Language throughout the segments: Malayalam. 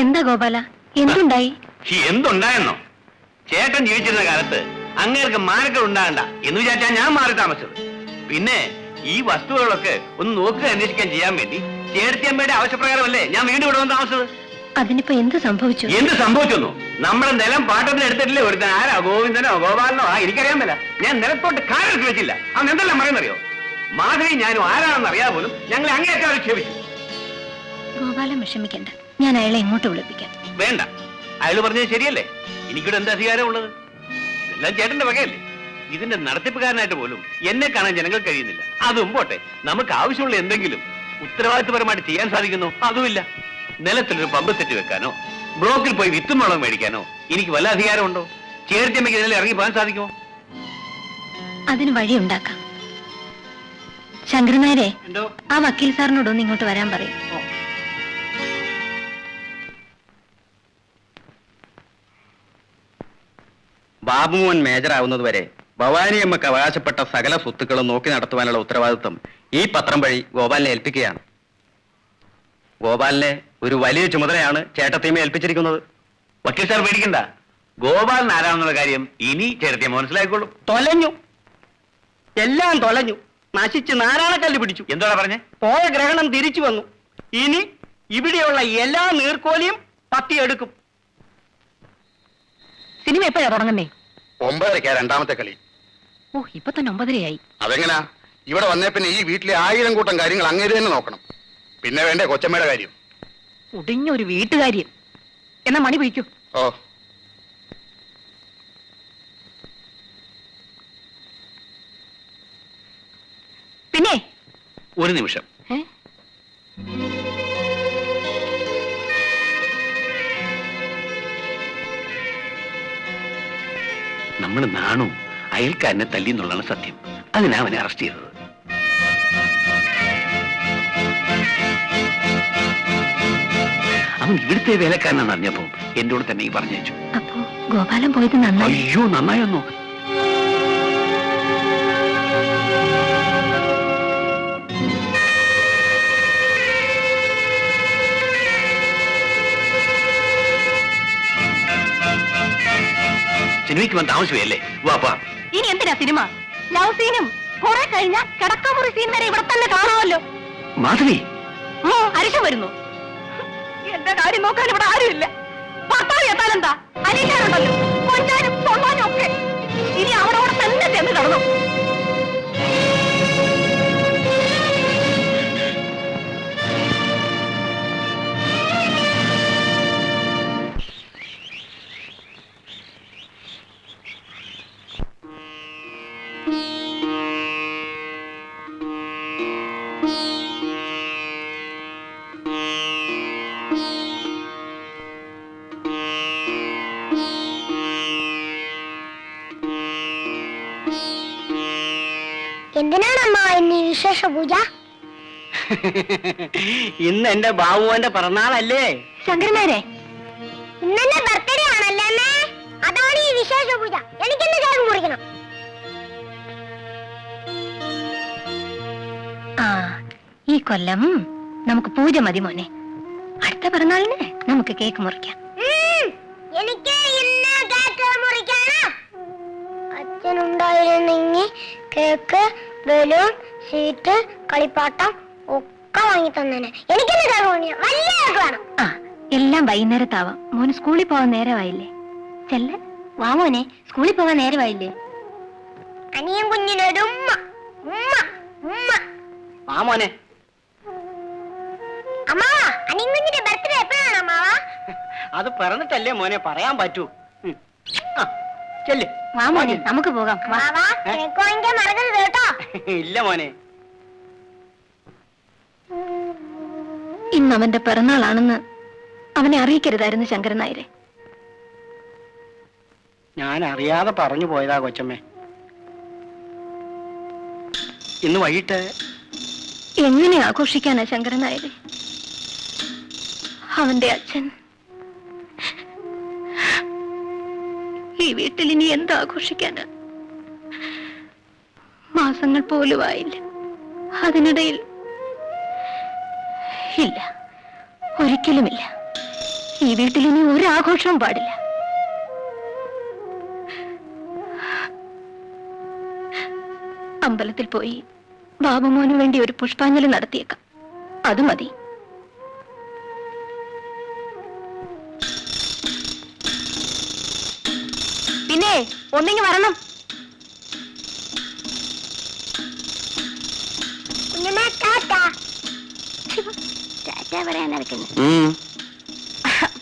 എന്താ ഗോപാല? എന്തുണ്ടായി? എന്തുണ്ടായെന്നോ? ചേട്ടൻ ജീവിച്ചിരുന്ന കാലത്ത് അങ്ങേർക്ക് മാനക്കൾ ഉണ്ടാകണ്ട എന്ന് വിചാരിച്ചാ ഞാൻ മാറി താമസിച്ചത്. പിന്നെ ഈ വസ്തുക്കളൊക്കെ ഒന്ന് നോക്കുക അന്വേഷിക്കാൻ ചെയ്യാൻ വേണ്ടി ചേർത്തിയമ്മയുടെ ആവശ്യപ്രകാരമല്ലേ ഞാൻ വീണ്ടും ഇവിടെ വന്ന് താമസിച്ചത്? അതിനിപ്പോ എന്ത് സംഭവിച്ചു? എന്ത് സംഭവിച്ചു നമ്മുടെ നിലം പാട്ടത്തിന് എടുത്തിട്ടില്ലേ ഒരുത്തൻ? ആരാ? ഗോവിന്ദനോ ഗോപാലനോ? ആ എനിക്കറിയാൻ മേല. ഞാൻ നിലത്തോട്ട് കാലെടുത്ത് വെച്ചില്ല അവൻ എന്തെല്ലാം പറയുന്നറിയോ? മാധവി ഞാനും ആരാണെന്ന് അറിയാതെ പോലും ഞങ്ങളെ അങ്ങേയൊക്കെ ക്ഷമിച്ചു. ഗോപാലൻ വിഷമിക്കണ്ട. ഞാൻ അയാളെ ഇങ്ങോട്ട് വിളിപ്പിക്കാം. വേണ്ട. അയാൾ പറഞ്ഞത് ശരിയല്ലേ? എനിക്കിവിടെ എന്താ അധികാരമുള്ളത് ഇതെല്ലാം ചേട്ടന്റെ വകയല്ലേ? ഇതിന്റെ നടത്തിപ്പുകാരനായിട്ട് പോലും എന്നെ കാണാൻ ജനങ്ങൾ കഴിയുന്നില്ല. അതും പോട്ടെ. നമുക്ക് ആവശ്യമുള്ള എന്തെങ്കിലും ഉത്തരവാദിത്വപരമായിട്ട് ചെയ്യാൻ സാധിക്കുന്നു? അതുമില്ല. നിലത്തിലൊരു പമ്പ് സെറ്റ് വെക്കാനോ ബ്ലോക്കിൽ പോയി വിത്തും വളം മേടിക്കാനോ എനിക്ക് വല്ല അധികാരമുണ്ടോ? ചേർത്തിയമ്മയ്ക്ക് ഇതിൽ ഇറങ്ങി പോകാൻ സാധിക്കുമോ? അതിന് വഴി ഉണ്ടാക്കാം. ശങ്കരനായരെ എന്തോ? ആ വക്കീൽ സാറിനോടൊന്ന് ഇങ്ങോട്ട് വരാൻ പറയും. ബാബുമോൻ മേജറാവുന്നത് വരെ ഭവാനിയമ്മക്ക് അവകാശപ്പെട്ട സകല സ്വത്തുക്കളും നോക്കി നടത്തുവാനുള്ള ഉത്തരവാദിത്വം ഈ പത്രം വഴി ഗോപാലിനെ ഏൽപ്പിക്കുകയാണ്. ഗോപാലിനെ ഒരു വലിയ ചുമതലയാണ് ചേട്ടത്തിയമ്മ ഏൽപ്പിച്ചിരിക്കുന്നത്. വക്കീൽ സാർ പേടിക്കണ്ട. ഗോപാലൻ ആരാണെന്നുള്ള കാര്യം ഇനി ചേർത്തിയമ്മ മനസ്സിലാക്കിക്കോളും തൊലഞ്ഞു. എല്ലാം തൊലഞ്ഞു. നശിച്ച് നാരായണക്കല്ല് പിടിച്ചു. എന്താ പറഞ്ഞേ? പോയ ഗ്രഹണം തിരിച്ചു വന്നു. ഇനി ഇവിടെയുള്ള എല്ലാ നീർക്കോലിയും പത്തിയെടുക്കും. സിനിമ എപ്പോഴാ തുടങ്ങുന്നേ? ഒമ്പതരക്കാ രണ്ടാമത്തെ കളി. ഓ ഇപ്പൊ തന്നെ ഒമ്പതരയായി. അതെങ്ങനാ? ഇവിടെ വന്നേ പിന്നെ ഈ വീട്ടിലെ ആയിരം കൂട്ടം കാര്യങ്ങൾ അങ്ങേര് തന്നെ നോക്കണം. പിന്നെ വേണ്ടേ കൊച്ചമ്മയുടെ കാര്യം? ഒടിഞ്ഞൊരു വീട്ടുകാര്യം. എന്നാ മണി പിടിക്കൂ. ഓ. പിന്നെ? ഒരു നിമിഷം. നമ്മൾ നാണു അയൽക്കാരനെ തല്ലി എന്നുള്ളതാണ് സത്യം. അതിനാ അവനെ അറസ്റ്റ് ചെയ്തത്. അവൻ ഇവിടുത്തെ വേലക്കാരനാണെന്ന് അറിഞ്ഞപ്പോ എന്നോട് തന്നെ ഈ പറഞ്ഞു അപ്പോ ഗോപാലൻ പോയത് നന്നായി? അയ്യോ നന്നായൊന്നു സിനിമയ്ക്ക് വന്ന ആവശ്യമല്ലേ? വാപ്പാ ഇനി എന്തിനാ സിനിമ? ലവ് സീനും കുറെ കഴിഞ്ഞ കിടക്കമുറി സീൻ വരെ ഇവിടെ തന്നെ കാണാമല്ലോ. മാധവി. ഓ അരിശം വരുന്നു. എന്റെ കാര്യം നോക്കാൻ ഇവിടെ ആരുമില്ല. ഭർത്താവ് എത്താനെന്താ അനിയന്മാരുണ്ടല്ലോ കൊഞ്ചാനും ഒക്കെ. ഇനി അവിടെ അവിടെ തന്നെ ചെന്ന് കിടന്നു. എന്തിനാണമ്മ ഇന്ന് വിശേഷ പൂജ? ഇന്ന് എന്റെ ബാബുവന്റെ പിറന്നാളല്ലേ? ശങ്കരനാരെ ഇന്നെന്റെ ബർത്ത്ഡേ ആണല്ലേ അമ്മേ? അതാണ് ഈ വിശേഷ പൂജ. എനിക്കിന്ന് കേക്ക് മുറിക്കണം. ആ ഈ കൊല്ലം നമുക്ക് പൂജ മതി മോനെ. അടുത്ത പിറന്നാളിന് നമുക്ക് കേക്ക് മുറിക്കാം. കേക്ക് ബലൂൺ സീറ്റ് കളിപ്പാട്ടം ഒക്കെ വാങ്ങി തന്നേനെ. എനിക്ക് കേക്ക് മുറിക്കണം വലിയ വേണം. ആ എല്ലാം വൈകുന്നേരത്താവാം. മോന് സ്കൂളിൽ പോവാൻ നേരമായില്ലേ? ചെല്ല. വാ മോനെ സ്കൂളിൽ പോവാൻ നേരമായില്ലേ? അനിയൻ കുഞ്ഞിനൊരു ഉമ്മ. ഉമ്മ ഉമ്മ. വാ മോനെ. അമ്മാവ അനിയൻ കുഞ്ഞിന്റെ ബർത്ത്ഡേ എപ്പോഴാണ് അമ്മാവ? അത് പറഞ്ഞിട്ടല്ലേ മോനെ പറയാൻ പറ്റൂ. ചെല്ല്. വാ മോനെ നമുക്ക് പോകാം. മറക്കരുത് കേട്ടോ. ഇല്ല മോനെ. ഇന്ന് അവന്റെ പിറന്നാളാണെന്ന് അവനെ അറിയിക്കരുതായിരുന്നു ശങ്കരൻ നായരെ. ഞാൻ അറിയാതെ പറഞ്ഞു പോയതാ കൊച്ചമ്മേ. ഇന്ന് വൈകിട്ട് എങ്ങനെ ആഘോഷിക്കാനാ ശങ്കരൻ നായരെ? അവന്റെ അച്ഛൻ ഈ വീട്ടിൽ ഇനി എന്താ ആഘോഷിക്കാനാ? മാസങ്ങൾ പോലും ആയില്ല. അതിനിടയിൽ ഇല്ല. ഒരിക്കലുമില്ല. ഈ വീട്ടിൽ ഇനി ഒരു ആഘോഷവും പാടില്ല. അമ്പലത്തിൽ പോയി ബാബുമോന് വേണ്ടി ഒരു പുഷ്പാഞ്ജലി നടത്തിയേക്കാം. അത് മതി. പിന്നെ ഒന്നിങ്ങി വരണം. കുഞ്ഞമ്മ ടാറ്റ. പറയാൻ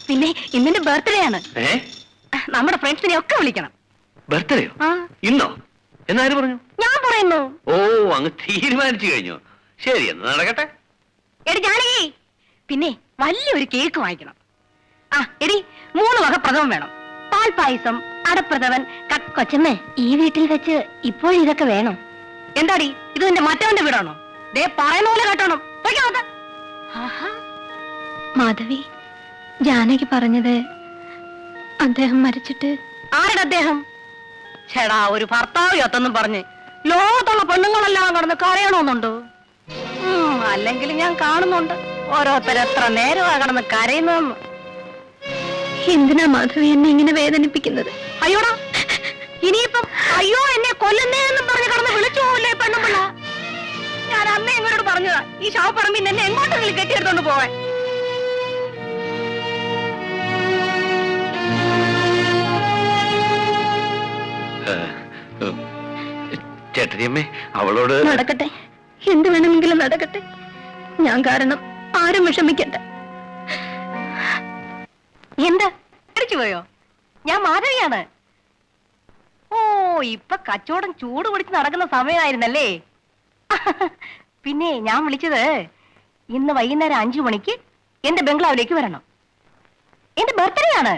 പിന്നെ ഇന്നിന്റെ ബർത്ത്ഡേ ആണ്. നമ്മുടെ ഫ്രണ്ട്സിനെ ഒക്കെ വിളിക്കണം. ബർത്ത്ഡേയോ ഇന്നോ? എന്നാര് പറഞ്ഞു? ഞാൻ പറയുന്നു. ഓ അങ്ങ് തീരുമാനിച്ചു കഴിഞ്ഞു. ശരി എന്ന് നടക്കട്ടെ. എടി ജാനകി. പിന്നെ വലിയൊരു കേക്ക് വാങ്ങിക്കണം. ആ എടി മൂന്ന് വക പ്രഥമം വേണം. പാൽ പായസം അടപ്രഥമൻ കൊച്ചമ്മേ ഈ വീട്ടിൽ വെച്ച് ഇപ്പോൾ ഇതൊക്കെ വേണം? എന്താടി? ഇത് നിന്റെ മറ്റവന്റെ വീടാണോ? ദേ പറയുന്ന പോലെ കേട്ടോണം. മാധവി ജാനകി പറഞ്ഞത് അദ്ദേഹം മരിച്ചിട്ട് ആരുടെ അദ്ദേഹം? ചേടാ ഒരു ഭർത്താവ് യത്തെന്നും പറഞ്ഞ് ലോകത്തുള്ള പെണ്ണുങ്ങളെല്ലാം കടന്ന് കരയണമെന്നുണ്ടോ? അല്ലെങ്കിൽ ഞാൻ കാണുന്നുണ്ട്. ഓരോരുത്തർ എത്ര നേരമാ കടന്ന് കരയുന്നതെന്ന്. എന്തിനാ മാധവി എന്നെ ഇങ്ങനെ വേദനിപ്പിക്കുന്നത്? അയ്യോടാ ഇനിയിപ്പം അയ്യോ എന്നെ കൊല്ലുന്നേ എന്നും പറഞ്ഞ് കടന്ന് വിളിച്ചു പോവില്ലേ പെണ്ണുമ്പിള്ള? ഞാൻ അന്നേ എങ്ങോട്ട് പറഞ്ഞതാ ഈ ശവപ്പറമ്പിൽ എന്നെ എങ്ങോട്ടെങ്കിലും കെട്ടിയെടുത്തോണ്ട് പോവാൻ. ഏ, അവളോട് നടക്കട്ടെ. എന്ത് വേണമെങ്കിലും നടക്കട്ടെ. ഞാൻ കാരണം ആരും വിഷമിക്കണ്ട. എന്താ? പോയോ? ഞാൻ മാധവിയാണ്. ഓ ഇപ്പൊ കച്ചവടം ചൂട് പിടിച്ച് നടക്കുന്ന സമയമായിരുന്നല്ലേ? പിന്നെ ഞാൻ വിളിച്ചത് ഇന്ന് വൈകുന്നേരം അഞ്ചു മണിക്ക് എന്റെ ബംഗ്ലാവിലേക്ക് വരണം. എന്റെ ബർത്ത്ഡേ ആണ്.